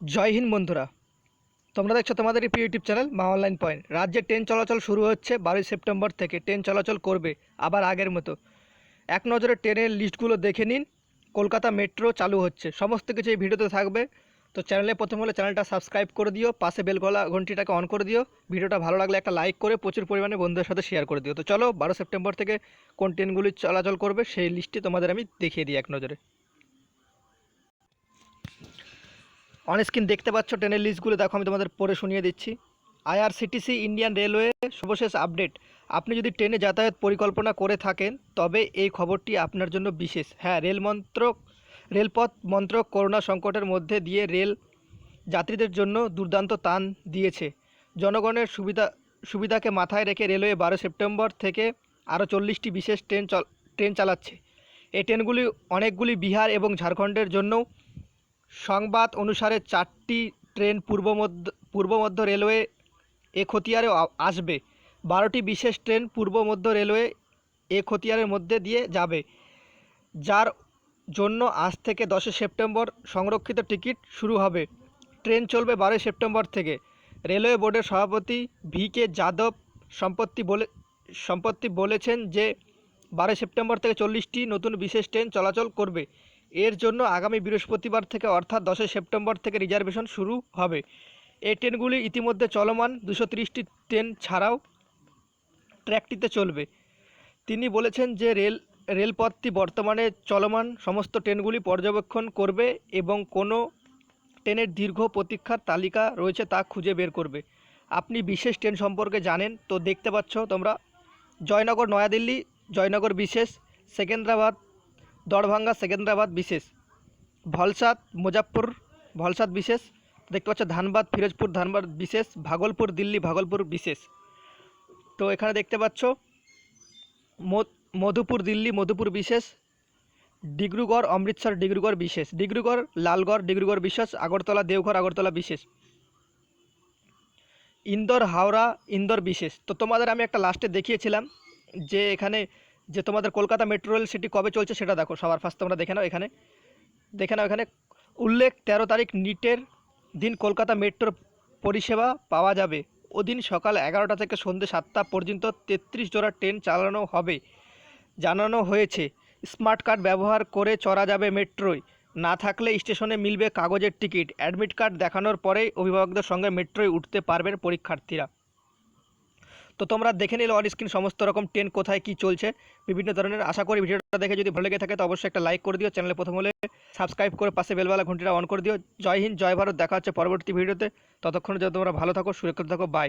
জয় হিন্দ বন্ধুরা। তোমরা দেখছ তোমাদের প্রিয় YouTube channel Maa online point রাজ্যে ট্রেন চলাচল শুরু হচ্ছে বারোই সেপ্টেম্বর থেকে। ট্রেন চলাচল করবে আবার আগের মতো। এক নজরে ট্রেনের লিস্টগুলো দেখে নিন। কলকাতা মেট্রো চালু হচ্ছে। সমস্ত কিছু এই ভিডিওতে থাকবে। তো চ্যানেলে প্রথম হলে চ্যানেলটা সাবস্ক্রাইব করে দিও। পাশে বেলগলা ঘন্টিটাকে অন করে দিও। ভিডিওটা ভালো লাগলে একটা লাইক করে প্রচুর পরিমাণে বন্ধুদের সাথে শেয়ার করে দিও। তো চলো বারো সেপ্টেম্বর থেকে কোন ট্রেনগুলি চলাচল করবে সেই লিস্টটি তোমাদের আমি দেখিয়ে দিই এক নজরে। অন স্ক্রিন দেখতে পাচ্ছ, ট্রেনের লিস্টগুলো দেখো আমি তোমাদের পড়ে শুনিয়ে দিচ্ছি। আইআরসিটিসি ইন্ডিয়ান রেলওয়ে সর্বশেষ আপডেট আপনি যদি ট্রেনে যাতায়াত পরিকল্পনা করে থাকেন, তবে এই খবরটি আপনার জন্য বিশেষ। হ্যাঁ রেল মন্ত্রক, রেলপথ মন্ত্রক করোনা সংকটের মধ্যে দিয়ে রেল যাত্রীদের জন্য দুর্দান্ত তান দিয়েছে। জনগণের সুবিধা, সুবিধাকে মাথায় রেখে রেলওয়ে বারো সেপ্টেম্বর থেকে আরও চল্লিশটি বিশেষ ট্রেন ট্রেন চালাচ্ছে। এই ট্রেনগুলি অনেকগুলি বিহার এবং ঝাড়খণ্ডের জন্যও সংবাদ অনুসারে চারটি ট্রেন পূর্ব মধ্য পূর্ব মধ্য রেলওয়ে এ খতিয়ারে আসবে। বারোটি বিশেষ ট্রেন পূর্ব মধ্য রেলওয়ে এ খতিয়ারের মধ্যে দিয়ে যাবে। যার জন্য আজ থেকে দশই সেপ্টেম্বর সংরক্ষিত টিকিট শুরু হবে। ট্রেন চলবে বারোই সেপ্টেম্বর থেকে। রেলওয়ে বোর্ডের সভাপতি ভি কে যাদব সম্পত্তি বলে, সম্পত্তি বলেছেন যে, বারোই সেপ্টেম্বর থেকে চল্লিশটি নতুন বিশেষ ট্রেন চলাচল করবে। এর জন্য আগামী বৃহস্পতিবার থেকে অর্থাৎ দশই সেপ্টেম্বর থেকে রিজার্ভেশন শুরু হবে। এই ট্রেনগুলি ইতিমধ্যে চলমান দুশো তিরিশটি ট্রেন ছাড়াও ট্র্যাকটিতে চলবে। তিনি বলেছেন যে রেল, রেলপথটি বর্তমানে চলমান সমস্ত ট্রেনগুলি পর্যবেক্ষণ করবে এবং কোনো ট্রেনের দীর্ঘ প্রতীক্ষার তালিকা রয়েছে তা খুঁজে বের করবে। আপনি বিশেষ ট্রেন সম্পর্কে জানেন তো দেখতে পাচ্ছ তোমরা জয়নগর, নয়াদিল্লি, জয়নগর বিশেষ, সেকেন্দ্রাবাদ দড়ভাঙ্গা সেকেন্দ্রাবাদ বিশেষ। ভলসাদ মুজাফর ভলসাদ বিশেষ। দেখতে পাচ্ছ ধানবাদ, ফিরোজপুর ধানবাদ বিশেষ। ভাগলপুর, দিল্লি, ভাগলপুর বিশেষ। তো এখানে দেখতে পাচ্ছ মধ- মধুপুর, দিল্লি, মধুপুর বিশেষ। ডিব্রুগড় অমৃতসর ডিব্রুগড় বিশেষ। ডিব্রুগড় লালগড় ডিব্রুগড় বিশেষ। আগরতলা, দেওঘর, আগরতলা বিশেষ। ইন্দোর, হাওড়া, ইন্দোর বিশেষ। তো তোমাদের আমি একটা লাস্টে দেখিয়েছিলাম যে এখানে যে তোমাদের কলকাতা মেট্রো রেল সিটি কবে চলছে সেটা দেখো, সবার ফার্স্ট তোমরা দেখে নাও এখানে। দেখে নাও এখানে, উল্লেখ তেরো তারিখ নিটের দিন কলকাতা মেট্রোর পরিষেবা পাওয়া যাবে। ওদিন সকাল এগারোটা থেকে সন্ধ্যে সাতটা পর্যন্ত তেত্রিশ জোড়া ট্রেন চালানো হবে। জানানো হয়েছে স্মার্ট কার্ড ব্যবহার করে চড়া যাবে মেট্রোয় না থাকলে স্টেশনে মিলবে কাগজের টিকিট অ্যাডমিট কার্ড দেখানোর পরেই অভিভাবকদের সঙ্গে মেট্রোয় উঠতে পারবেন পরীক্ষার্থীরা। তো তোমরা দেখে নিলে অন স্ক্রিন সমস্ত রকম ট্রেন কোথায় কি চলছে, বিভিন্ন ধরনের। আশা করি ভিডিওটা দেখে যদি ভালো লেগে থাকে, তো অবশ্যই একটা লাইক করে দিও। চ্যানেলে প্রথম হলে সাবস্ক্রাইব করে পাশে বেলবেলা ঘন্টিটা অন করে দিও। জয় হিন্দ, জয় ভারত। দেখা হচ্ছে পরবর্তী ভিডিওতে। ততক্ষণ যদি তোমরা ভালো থাকো, সুরক্ষিত থাকো। বাই